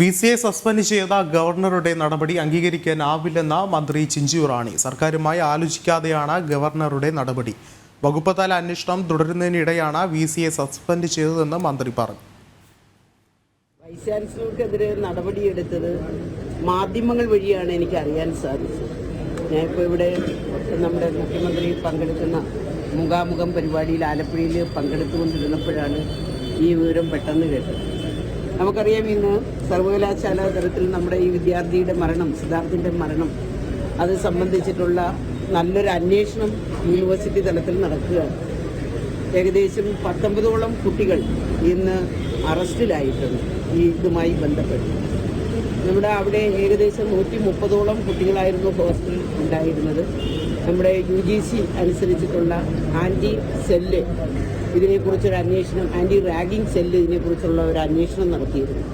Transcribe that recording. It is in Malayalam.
വി സി ഐ സസ്പെൻഡ് ചെയ്ത ഗവർണറുടെ നടപടി അംഗീകരിക്കാനാവില്ലെന്ന മന്ത്രി ചിഞ്ചു റാണി. സർക്കാരുമായി ആലോചിക്കാതെയാണ് ഗവർണറുടെ നടപടി. വകുപ്പ് തല അന്വേഷണം തുടരുന്നതിനിടെയാണ് വി സി ഐ സസ്പെൻഡ് ചെയ്തതെന്ന് മന്ത്രി പറഞ്ഞു. വൈസ് ചാൻസലർക്കെതിരെ നടപടിയെടുത്തത് മാധ്യമങ്ങൾ വഴിയാണ് എനിക്ക് അറിയാൻ സാധിച്ചത്. ഞാൻ ഞാനിപ്പോൾ ഇവിടെ നമ്മുടെ മുഖ്യമന്ത്രി പങ്കെടുക്കുന്ന മുഖാമുഖം പരിപാടിയിൽ ആലപ്പുഴയിൽ പങ്കെടുത്തുകൊണ്ടിരുന്നപ്പോഴാണ് ഈ വിവരം പെട്ടെന്ന് കേട്ടത്. നമുക്കറിയാം ഇന്ന് സർവകലാശാല തലത്തിൽ നമ്മുടെ ഈ വിദ്യാർത്ഥിയുടെ മരണം സിദ്ധാർത്ഥിന്റെ മരണം അത് സംബന്ധിച്ചിട്ടുള്ള നല്ലൊരു അന്വേഷണം യൂണിവേഴ്സിറ്റി തലത്തിൽ നടക്കുകയാണ്. ഏകദേശം പത്തൊമ്പതോളം കുട്ടികൾ ഇന്ന് അറസ്റ്റിലായിട്ടുണ്ട് ഈ ഇതുമായി ബന്ധപ്പെട്ട്. നമ്മുടെ അവിടെ ഏകദേശം നൂറ്റി മുപ്പതോളം കുട്ടികളായിരുന്നു ഹോസ്റ്റലിൽ ഉണ്ടായിരുന്നത്. നമ്മുടെ യു ജി സി അനുസരിച്ചിട്ടുള്ള ആന്റി സെല്ല് ഇതിനെക്കുറിച്ചൊരു അന്വേഷണം ആന്റി റാഗിംഗ് സെല്ല് ഇതിനെക്കുറിച്ചുള്ള ഒരു അന്വേഷണം നടത്തിയിരുന്നു.